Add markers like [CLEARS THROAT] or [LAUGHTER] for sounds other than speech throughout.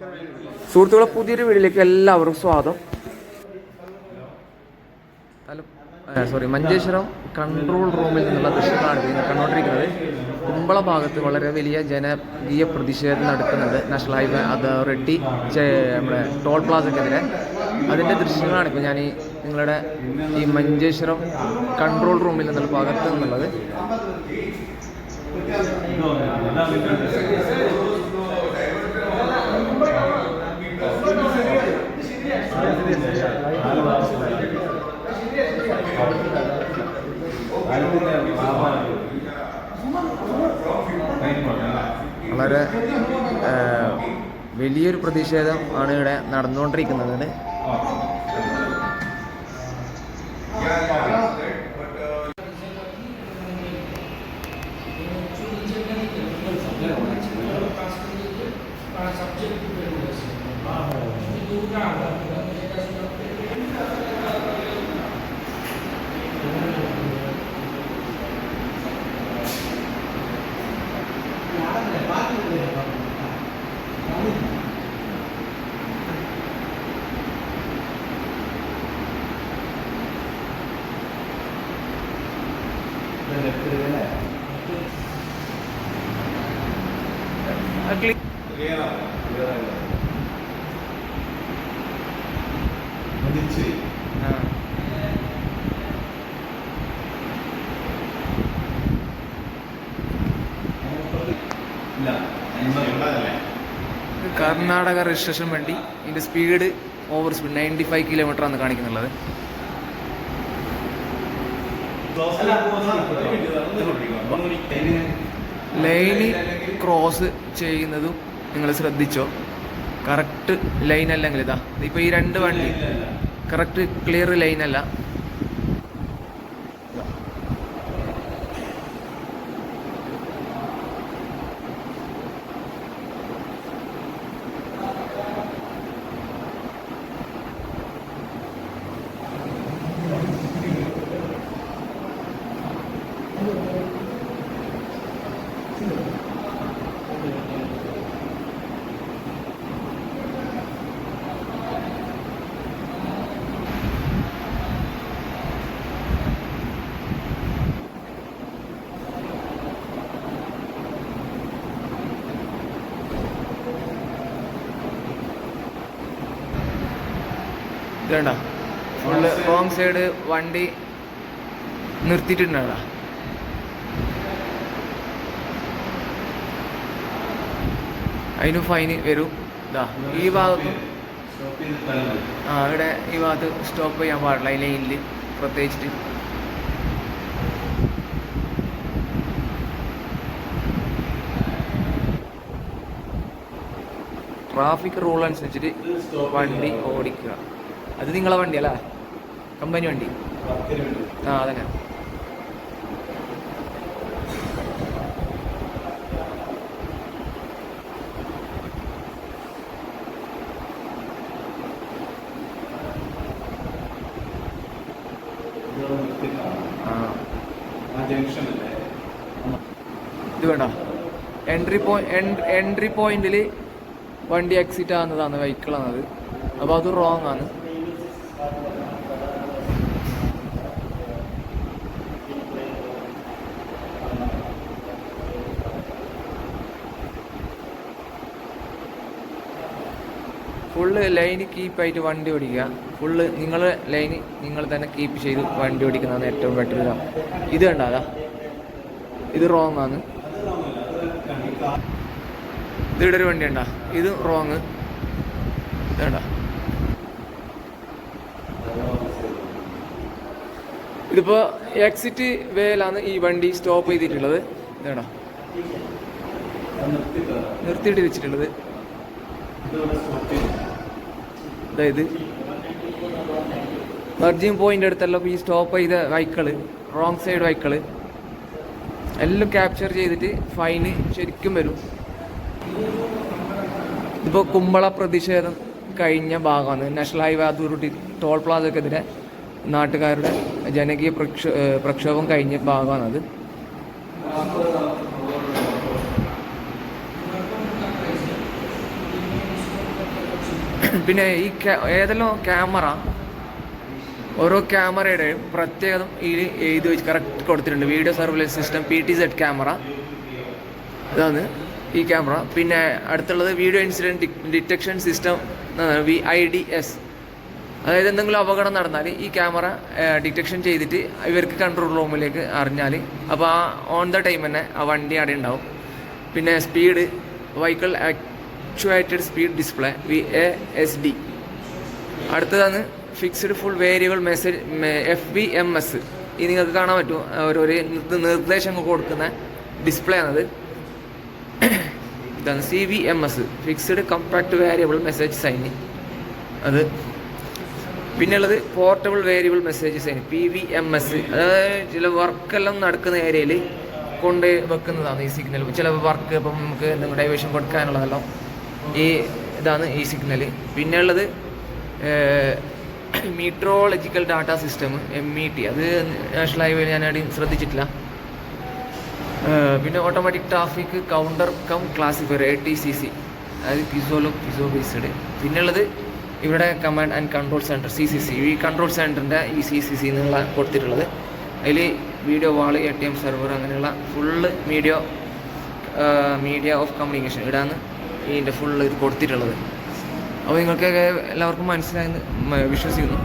സുഹൃത്തുക്കളെ പുതിയൊരു വീടിലേക്ക് എല്ലാവർക്കും സ്വാഗതം. സോറി മഞ്ചേശ്വരം കൺട്രോൾ റൂമിൽ നിന്നുള്ള ദൃശ്യങ്ങളാണ് കണ്ടുകൊണ്ടിരിക്കുന്നത് കുമ്പള ഭാഗത്ത് വളരെ വലിയ ജനകീയ പ്രതിഷേധം നടക്കുന്നുണ്ട്. നാഷണൽ ഹൈവേ അതോറിറ്റി നമ്മുടെ ടോൾ പ്ലാസക്കെതിരെ. അതിന്റെ ദൃശ്യങ്ങളാണ് ഇപ്പോൾ ഞാൻ ഈ നിങ്ങളുടെ ഈ മഞ്ചേശ്വരം കൺട്രോൾ റൂമിൽ നിന്നുള്ള ഭാഗത്ത് നിന്നുള്ളത്. വലിയൊരു പ്രതിഷേധം ആണ് ഇവിടെ നടന്നുകൊണ്ടിരിക്കുന്നത് ആ. ഇത് കർണാടക രജിസ്ട്രേഷൻ വണ്ടി. ഇതിന്റെ speed over speed ninety five kilometre ആണ് കാണിക്കുന്നുള്ളത്. ലൈന് ക്രോസ് ചെയ്യുന്നതും നിങ്ങൾ ശ്രദ്ധിച്ചോ? കറക്റ്റ് ലൈൻ അല്ലെങ്കിൽ ഇതാ ഇപ്പോൾ ഈ രണ്ട് വണ്ടി. കറക്റ്റ് ക്ലിയർ ലൈൻ അല്ല ഇത് വേണ്ട ഫുള്ള് റോങ് സൈഡ് വണ്ടി നിർത്തിയിട്ടുണ്ടാ അതിന് ഫൈന് വരും. ഇതാ ഈ ഭാഗത്തും ആ ഇവിടെ ഈ ഭാഗത്ത് സ്റ്റോപ്പ് ചെയ്യാൻ പാടില്ല. ഈ ലൈനിൽ പ്രത്യേകിച്ചിട്ട്. ട്രാഫിക് റൂൾ അനുസരിച്ചിട്ട് വണ്ടി ഓടിക്കുക. അത് നിങ്ങളെ വണ്ടി അല്ലേ കമ്പനി വണ്ടി? ആ അതന്നെ. ഇത് വേണ്ട. എൻട്രി പോയിന്റ് എൻട്രി പോയിന്റിൽ വണ്ടി എക്സിറ്റ് ആകുന്നതാണ് വെഹിക്കിളാണത് അപ്പോൾ അത് റോങ് ആണ്. ഫുള്ള് ലൈന് കീപ്പായിട്ട് വണ്ടി ഓടിക്കുക. ഫുള്ള് നിങ്ങൾ ലൈന് നിങ്ങൾ തന്നെ കീപ്പ് ചെയ്ത് വണ്ടി ഓടിക്കുന്നതാണ് ഏറ്റവും ബെറ്റർ ഇതാ ഇത് കണ്ടാതാ ഇത് റോങ് ആണ്. ഇത് ഇവിടെ ഒരു വണ്ടി ഉണ്ടാ? ഇത് റോങ് ഇതാ ഇതിപ്പോ എക്സിറ്റ് വേലാണ് ഈ വണ്ടി സ്റ്റോപ്പ് ചെയ്തിട്ടുള്ളത്. ഇതാടാ നിർത്തിയിട്ട് വെച്ചിട്ടുള്ളത്. അതായത് വെർജിൻ പോയിന്റ് അടുത്തെല്ലാം ഈ സ്റ്റോപ്പ് ചെയ്ത വൈക്കൾ റോങ് സൈഡ് വൈക്കൾ എല്ലാം ക്യാപ്ചർ ചെയ്തിട്ട് ഫൈന് ശരിക്കും വരും. ഇതിപ്പോൾ കുമ്പള പ്രതിഷേധം കഴിഞ്ഞ ഭാഗമാണ്. നാഷണൽ ഹൈവേ അതോറിറ്റി ടോൾ പ്ലാസക്കെതിരെ നാട്ടുകാരുടെ ജനകീയ പ്രക്ഷോ പ്രക്ഷോഭം കഴിഞ്ഞ ഭാഗമാണത്. [COUGHS] പിന്നെ ഈ ഏതെല്ലാം ക്യാമറ ഓരോ ക്യാമറയുടെയും പ്രത്യേകം ഈ എഴുതി വെച്ച് കറക്റ്റ് കൊടുത്തിട്ടുണ്ട്. Video surveillance system P T Z camera ഇതാണ് ഈ ക്യാമറ പിന്നെ അടുത്തുള്ളത് video incident detection system V I D S അതായത് എന്തെങ്കിലും അപകടം നടന്നാൽ ഈ ക്യാമറ ഡിറ്റക്ഷൻ ചെയ്തിട്ട് ഇവർക്ക് കൺട്രോൾ റൂമിലേക്ക് അറിഞ്ഞാൽ അപ്പോൾ ആ ഓൺ ദ ടൈം തന്നെ ആ വണ്ടി അവിടെ ഉണ്ടാവും. പിന്നെ speed vehicle actuated speed display V A S D അടുത്തതാണ് fixed full variable message F B M S ഇത് നിങ്ങൾക്ക് കാണാൻ പറ്റും നിർദ്ദ- നിർദ്ദേശങ്ങൾ കൊടുക്കുന്ന ഡിസ്പ്ലേ ആണത്. ഇതാണ് C V M S fixed compact variable message sign അത് പിന്നെയുള്ളത് portable variable message sign P V M S അതായത് ചില വർക്കെല്ലാം നടക്കുന്ന ഏരിയയിൽ കൊണ്ട് വെക്കുന്നതാണ് ഈ സിഗ്നൽ ചില വർക്ക് ഇപ്പം നമുക്ക് എന്തെങ്കിലും ഡൈവേഷൻ കൊടുക്കാനുള്ളതെല്ലാം ഈ ഇതാണ് ഈ സിഗ്നൽ പിന്നെയുള്ളത് meteorological data system M E T അത് നാഷണൽ ഹൈവേയിൽ ഞാൻ ആടെയും ശ്രദ്ധിച്ചിട്ടില്ല. പിന്നെ automatic traffic counter cum classifier A T C C അതായത് പിസോലോ പിസോ ബേസ്ഡ് പിന്നുള്ളത് ഇവിടെ command and control centre C C C ഈ കൺട്രോൾ സെന്ററിന്റെ ഈ സി സി സി എന്നുള്ള കൊടുത്തിട്ടുള്ളത്. അതിൽ video wall A T M server അങ്ങനെയുള്ള full media media of communication ഇവിടെയാണ് ഇതിന്റെ ഫുൾ ഇത് കൊടുത്തിട്ടുള്ളത്. അപ്പോൾ നിങ്ങൾക്കൊക്കെ എല്ലാവർക്കും മനസ്സിലായെന്ന് വിശ്വസിക്കുന്നു.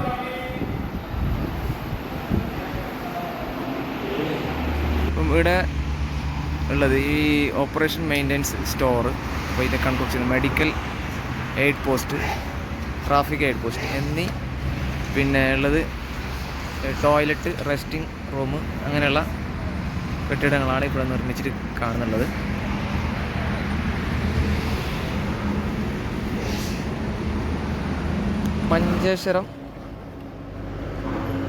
അപ്പം ഇവിടെ ഉള്ളത് ഈ ഓപ്പറേഷൻ മെയിന്റെനൻസ് സ്റ്റോർ അപ്പോൾ ഇത് ചെയ്യുന്നത് medical aid post traffic aid post എന്നീ പിന്നെ ഉള്ളത് ടോയ്ലറ്റ് റെസ്റ്റിംഗ് റൂം അങ്ങനെയുള്ള കെട്ടിടങ്ങളാണ് ഇവിടെ നിർമ്മിച്ചിട്ട് കാണുന്നുള്ളത്. മഞ്ചേശ്വരം.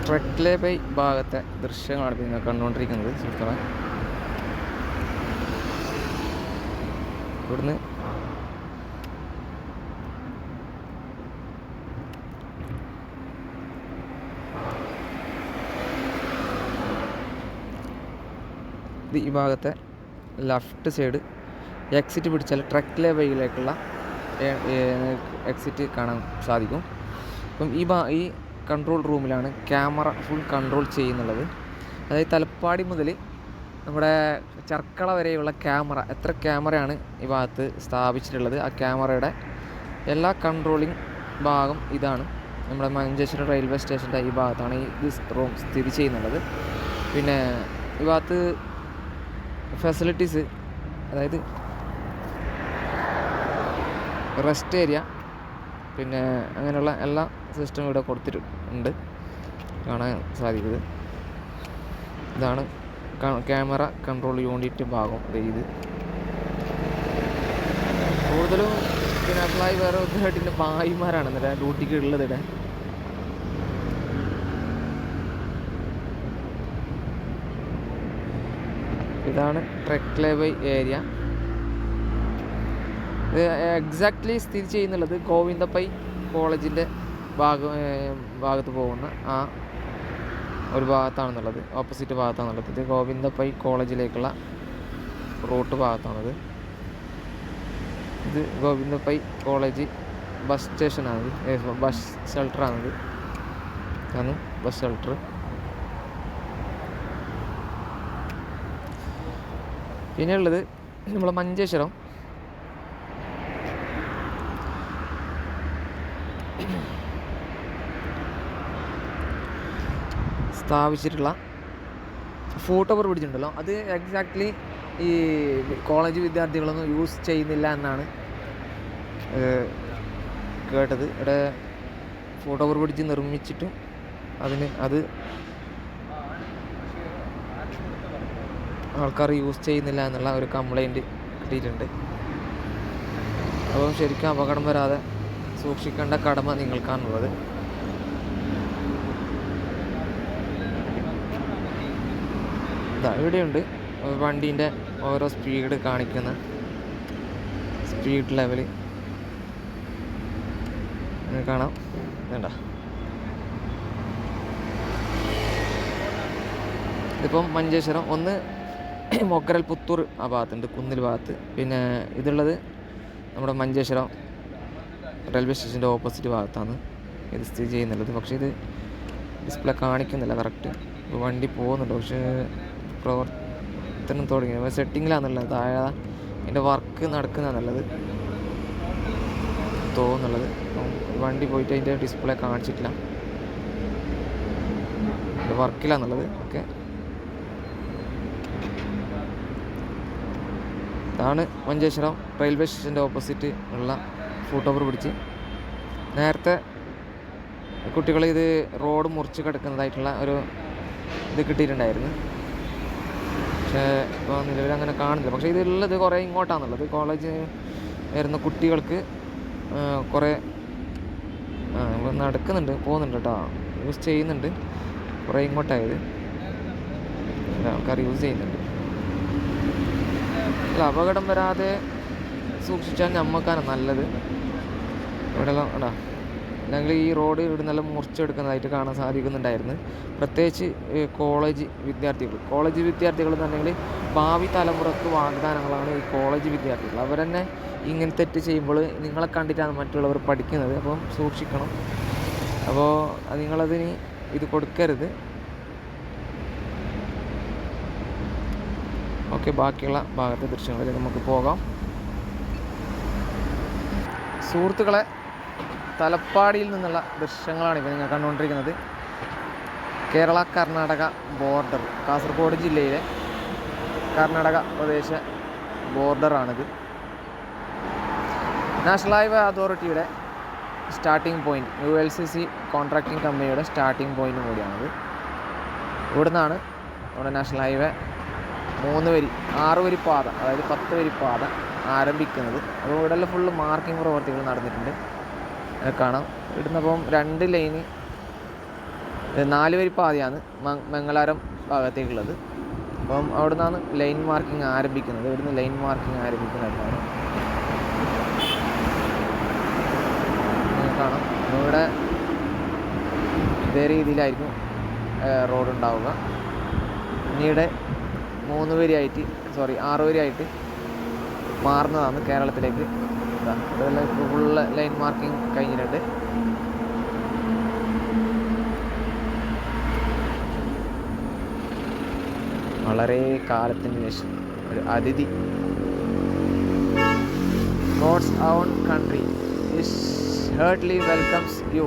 ട്രെക്ലെ ബൈ ഭാഗത്തെ ദൃശ്യങ്ങളാണ് പിന്നെ കണ്ടുകൊണ്ടിരിക്കുന്നത് സുഹൃത്തുക്കളെ. ഇവിടുന്ന് ഈ ഭാഗത്തെ ലെഫ്റ്റ് സൈഡ് എക്സിറ്റ് പിടിച്ചാൽ ട്രക്കിലെ വഴിയിലേക്കുള്ള എക്സിറ്റ് കാണാൻ സാധിക്കും. അപ്പം ഈ ഭാ ഈ കൺട്രോൾ റൂമിലാണ് ക്യാമറ ഫുൾ കൺട്രോൾ ചെയ്യുന്നുള്ളത്. അതായത് തലപ്പാടി മുതൽ നമ്മുടെ ചർക്കള വരെയുള്ള ക്യാമറ എത്ര ക്യാമറയാണ് ഈ ഭാഗത്ത് സ്ഥാപിച്ചിട്ടുള്ളത്? ആ ക്യാമറയുടെ എല്ലാ കൺട്രോളിങ് ഭാഗം ഇതാണ്. നമ്മുടെ മഞ്ചേശ്വരം റെയിൽവേ സ്റ്റേഷന്റെ ഈ ഭാഗത്താണ് ഈ റൂം സ്ഥിതി ചെയ്യുന്നുള്ളത്. പിന്നെ ഈ ഭാഗത്ത് ഫെസിലിറ്റീസ് അതായത് റെസ്റ്റ് ഏരിയ പിന്നെ അങ്ങനെയുള്ള എല്ലാ സിസ്റ്റവും ഇവിടെ കൊടുത്തിട്ടുണ്ട് കാണാൻ സാധിക്കുന്നത്. ഇതാണ് ക്യാമറ കൺട്രോൾ യൂണിറ്റ് ഭാഗം. ഇത്. കൂടുതലും പിന്നെ അപ്ലൈ വേറെ ഒന്നായിട്ടില്ല ഭായിമാരാണ് എന്നിട്ട് ഡ്യൂട്ടിക്ക് ഉള്ളത് ഇവിടെ. ഇതാണ് ട്രെക്ലെ ലേബൈ ഏരിയ ഇത് എക്സാക്ട്ലി സ്ഥിതി ചെയ്യുന്നുള്ളത് ഗോവിന്ദപ്പൈ കോളേജിന്റെ ഭാഗ ഭാഗത്ത് പോകുന്ന ആ ഒരു ഭാഗത്താണെന്നുള്ളത് ഓപ്പോസിറ്റ് ഭാഗത്താണെന്നുള്ളത് ഇത് ഗോവിന്ദപ്പൈ കോളേജിലേക്കുള്ള റൂട്ട് ഭാഗത്താണത്. ഇത് ഗോവിന്ദപ്പൈ കോളേജ് ബസ് സ്റ്റേഷനാണിത്. ബസ് ഷെൽട്ടറാണിത്. ആണ് ബസ് ഷെൽട്ടർ. പിന്നെ ഉള്ളത് നമ്മൾ മഞ്ചേശ്വരം. സ്ഥാപിച്ചിട്ടുള്ള ഫോട്ടോ ഓവർ പിടിച്ചിട്ടുണ്ടല്ലോ. അത് എക്സാക്ട്ലി ഈ കോളേജ് വിദ്യാർത്ഥികളൊന്നും യൂസ് ചെയ്യുന്നില്ല എന്നാണ് കേട്ടത്. ഇവിടെ ഫോട്ടോ ഓവർ പിടിച്ച് നിർമ്മിച്ചിട്ടും അതിന് അത് ആൾക്കാർ യൂസ് ചെയ്യുന്നില്ല എന്നുള്ള ഒരു കംപ്ലൈന്റ് കിട്ടിയിട്ടുണ്ട്. അപ്പം ശരിക്കും അപകടം വരാതെ സൂക്ഷിക്കേണ്ട കടമ നിങ്ങൾക്കാണുള്ളത്. ഇതാ ഇവിടെയുണ്ട്. വണ്ടീന്റെ ഓരോ സ്പീഡ് കാണിക്കുന്ന സ്പീഡ് ലെവൽ കാണാം. വേണ്ട ഇതിപ്പം മഞ്ചേശ്വരം. ഒന്ന് [CLEARS THROAT] മൊക്കരൽ പുത്തൂർ ആ ഭാഗത്തുണ്ട് കുന്നിൽ ഭാഗത്ത്. പിന്നെ ഇതുള്ളത് നമ്മുടെ മഞ്ചേശ്വരം റെയിൽവേ സ്റ്റേഷന്റെ ഓപ്പോസിറ്റ് ഭാഗത്താണ് ഇത് സ്ഥിതി ചെയ്യുന്നുള്ളത് പക്ഷേ ഇത് ഡിസ്പ്ലേ കാണിക്കുന്നില്ല കറക്റ്റ് വണ്ടി പോകുന്നുണ്ട്. പക്ഷേ പ്രവർത്തനം തുടങ്ങി സെറ്റിങ്ങിലാണെന്നുള്ളത് താഴെ എന്റെ വർക്ക് നടക്കുന്നതാണുള്ളത് തോന്നുന്നുള്ളത് വണ്ടി പോയിട്ട് അതിന്റെ ഡിസ്പ്ലേ കാണിച്ചിട്ടില്ല. വർക്കിലാന്നുള്ളത് ഓക്കെ ഇതാണ് മഞ്ചേശ്വരം റെയിൽവേ സ്റ്റേഷന്റെ ഓപ്പോസിറ്റ് ഉള്ള ഫോട്ടോ ഓവർ പിടിച്ച് നേരത്തെ കുട്ടികൾ ഇത് റോഡ് മുറിച്ച് കിടക്കുന്നതായിട്ടുള്ള ഒരു ഇത് കിട്ടിയിട്ടുണ്ടായിരുന്നു. പക്ഷേ ഇപ്പോൾ നിലവിൽ അങ്ങനെ കാണുന്നില്ല. പക്ഷേ ഇതുള്ളത് കുറേ ഇങ്ങോട്ടാണുള്ളത്. കോളേജ് വരുന്ന കുട്ടികൾക്ക് കുറേ നടക്കുന്നുണ്ട് പോകുന്നുണ്ട് കേട്ടോ. യൂസ് ചെയ്യുന്നുണ്ട്. കുറേ ഇങ്ങോട്ടായത്. ആൾക്കാർ യൂസ് ചെയ്യുന്നുണ്ട്. അല്ല അപകടം വരാതെ സൂക്ഷിച്ചാൽ നമുക്കാണ് നല്ലത്. ഇവിടെയെല്ലാം എടാ അല്ലെങ്കിൽ ഈ റോഡ് ഇവിടെ നല്ല മുറിച്ചെടുക്കുന്നതായിട്ട് കാണാൻ സാധിക്കുന്നുണ്ടായിരുന്നു. പ്രത്യേകിച്ച് കോളേജ് വിദ്യാർത്ഥികൾ. കോളേജ് വിദ്യാർത്ഥികൾ എന്നുണ്ടെങ്കിൽ ഭാവി തലമുറയ്ക്ക് വാഗ്ദാനങ്ങളാണ് ഈ കോളേജ് വിദ്യാർത്ഥികൾ. അവരെന്നെ ഇങ്ങനെ തെറ്റ് ചെയ്യുമ്പോൾ നിങ്ങളെ കണ്ടിട്ടാണ് മറ്റുള്ളവർ പഠിക്കുന്നത്. അപ്പം സൂക്ഷിക്കണം. അപ്പോൾ നിങ്ങളതിന് ഇത് കൊടുക്കരുത്. ഓക്കെ ബാക്കിയുള്ള ഭാഗത്തെ ദൃശ്യങ്ങളിലേക്ക് നമുക്ക് പോകാം. സുഹൃത്തുക്കളെ തലപ്പാടിയിൽ നിന്നുള്ള ദൃശ്യങ്ങളാണ് ഇപ്പോൾ നിങ്ങൾ കണ്ടുകൊണ്ടിരിക്കുന്നത്. കേരള കർണാടക ബോർഡർ കാസർഗോഡ് ജില്ലയിലെ കർണാടക പ്രദേശ ബോർഡറാണിത് നാഷണൽ ഹൈവേ അതോറിറ്റിയുടെ starting point U L C C contracting കമ്പനിയുടെ സ്റ്റാർട്ടിംഗ് പോയിന്റും കൂടിയാണിത്. ഇവിടുന്നാണ് നമ്മുടെ നാഷണൽ ഹൈവേ മൂന്ന് വരി ആറ് വരി പാത അതായത് പത്ത് വരി പാത ആരംഭിക്കുന്നത്. അപ്പോൾ ഇവിടെല്ലാം ഫുള്ള് മാർക്കിംഗ് പ്രവർത്തികൾ നടന്നിട്ടുണ്ട്. കാണാം. ഇവിടുന്ന് അപ്പം രണ്ട് ലൈന് നാല് വരി പാതയാണ് മ- മംഗലാരം ഭാഗത്തേക്കുള്ളത്. അപ്പം അവിടെ നിന്നാണ് ലൈൻ മാർക്കിംഗ് ആരംഭിക്കുന്നത്. ഇവിടുന്ന് ലൈൻ മാർക്കിംഗ് ആരംഭിക്കുന്നതാണ് കാണാം. ഇവിടെ ഇതേ രീതിയിലായിരിക്കും റോഡ് ഉണ്ടാവുക. പിന്നീട് മൂന്ന് വരിയായിട്ട് സോറി ആറ് വരിയായിട്ട് മാറുന്നതാണ് കേരളത്തിലേക്ക് ഇതെല്ലാം ഇപ്പോൾ ഫുള്ള് ലൈൻ മാർക്കിംഗ് കഴിഞ്ഞിട്ടുണ്ട്. വളരെ കാലത്തിന് ശേഷം ഒരു അതിഥി. God's own country is heartly welcomes you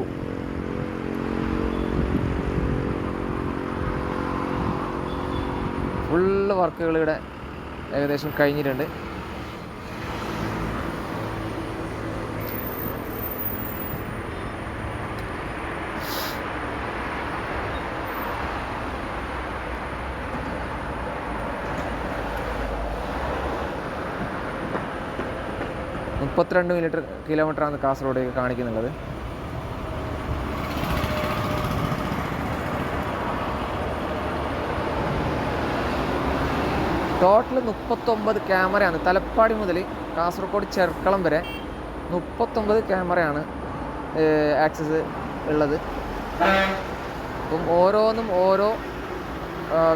full വർക്കുകൾ ഇവിടെ ഏകദേശം കഴിഞ്ഞിട്ടുണ്ട്. മുപ്പത്തിരണ്ട് കിലോമീറ്റർ കിലോമീറ്ററാണ് കാസർഗോഡേക്ക് കാണിക്കുന്നുള്ളത്. ടോട്ടൽ മുപ്പത്തൊമ്പത് ക്യാമറയാണ്. തലപ്പാടി മുതൽ കാസർഗോഡ് ചെർക്കളം വരെ മുപ്പത്തൊമ്പത് ക്യാമറയാണ് ആക്സസ് ഉള്ളത്. അപ്പം ഓരോന്നും ഓരോ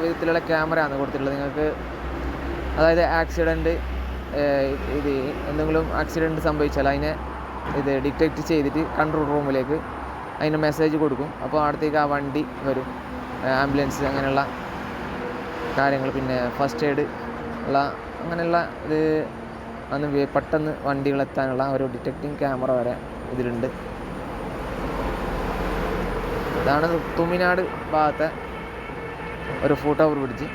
വിധത്തിലുള്ള ക്യാമറയാണ് കൊടുത്തിട്ടുള്ളത്. നിങ്ങൾക്ക് അതായത് ആക്സിഡന്റ് ഇത് എന്തെങ്കിലും ആക്സിഡന്റ് സംഭവിച്ചാൽ അതിനെ ഇത് ഡിറ്റക്റ്റ് ചെയ്തിട്ട് കൺട്രോൾ റൂമിലേക്ക് അതിന് മെസ്സേജ് കൊടുക്കും. അപ്പോൾ അവിടത്തേക്ക് ആ വണ്ടി വരും. ആംബുലൻസ് അങ്ങനെയുള്ള കാര്യങ്ങൾ. പിന്നെ ഫസ്റ്റ് എയ്ഡ് ഉള്ള അങ്ങനെയുള്ള ഇത് അന്ന് പെട്ടെന്ന് വണ്ടികളെത്താനുള്ള ഒരു ഡിറ്റക്റ്റിംഗ് ക്യാമറ വരെ ഇതിലുണ്ട്. ഇതാണ് തുമിനാട് ഭാഗത്തെ ഒരു ഫോട്ടോ പിടിച്ച്.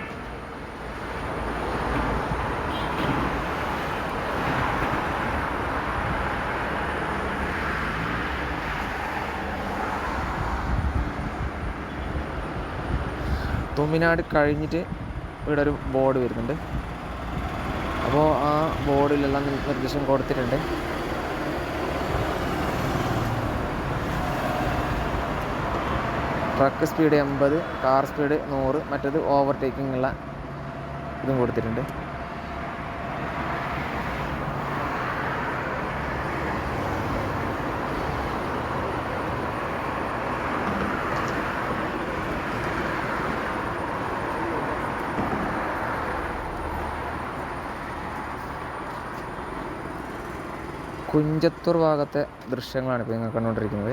തുമ്മിനാട് കഴിഞ്ഞിട്ട് ഇവിടെ ഒരു ബോർഡ് വരുന്നുണ്ട്. അപ്പോൾ ആ ബോർഡിലെല്ലാം നിർ- നിർദ്ദേശം കൊടുത്തിട്ടുണ്ട്. ട്രക്ക് സ്പീഡ് എൺപത് കാർ സ്പീഡ് നൂറ് മറ്റത് ഓവർടേക്കിംഗ് ഉള്ള ഇതും കൊടുത്തിട്ടുണ്ട്. കുഞ്ചത്തൂർ ഭാഗത്തെ ദൃശ്യങ്ങളാണ് ഇപ്പോൾ നിങ്ങൾ കണ്ടുകൊണ്ടിരിക്കുന്നത്.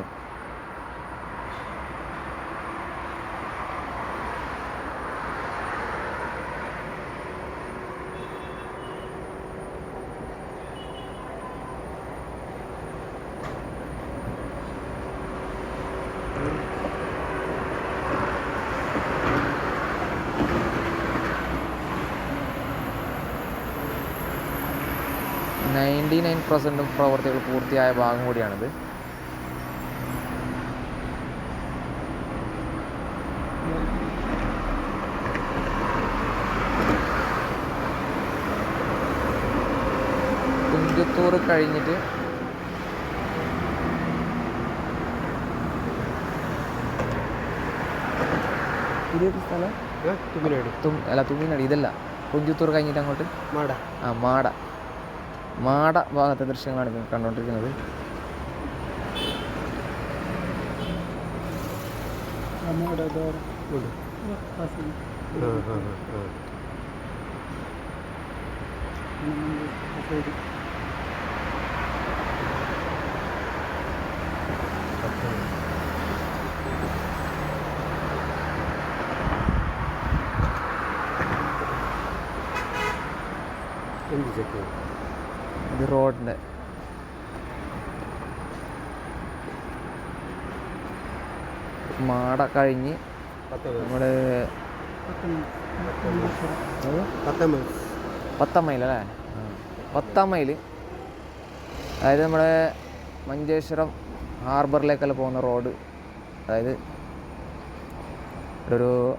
നയന്റി നയൻ പെർസെന്റും പ്രവർത്തികൾ പൂർത്തിയായ ഭാഗം കൂടിയാണിത്. കുഞ്ചത്തൂർ കഴിഞ്ഞിട്ട് സ്ഥലം? തുമ്മിനടി തും അല്ല തുമ്മിനടി ഇതല്ല. കുഞ്ചുത്തൂർ കഴിഞ്ഞിട്ട് അങ്ങോട്ട്? മാട. ആ മാട. മാട ഭാഗത്തെ ദൃശ്യങ്ങളാണ് ഇപ്പോൾ കണ്ടുകൊണ്ടിരിക്കുന്നത് എന്ത് ചെക്ക് ഇത് റോഡിന്റെ മാട കഴിഞ്ഞ് നമ്മുടെ പത്താം മൈൽ. അല്ലേ? പത്താം മൈൽ. അതായത് നമ്മുടെ മഞ്ചേശ്വരം ഹാർബറിലേക്കെല്ലാം പോകുന്ന റോഡ്. അതായത് ഒരു ഒരു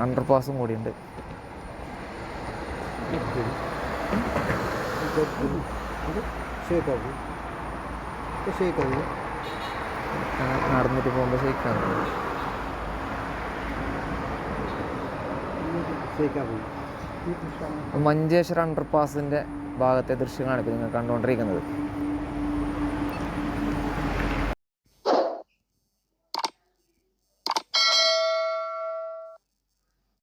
അണ്ടർപാസും കൂടിയുണ്ട്. ഷേക്കാവും ഷേക്കാവും നടന്നിട്ട് പോകുമ്പോൾ ഷെയ്ക്കാണ് ഷേക്കാവും മഞ്ചേശ്വരം അണ്ടർപാസിന്റെ ഭാഗത്തെ ദൃശ്യങ്ങളാണ് ഇപ്പോൾ നിങ്ങൾ കണ്ടുകൊണ്ടിരിക്കുന്നത്.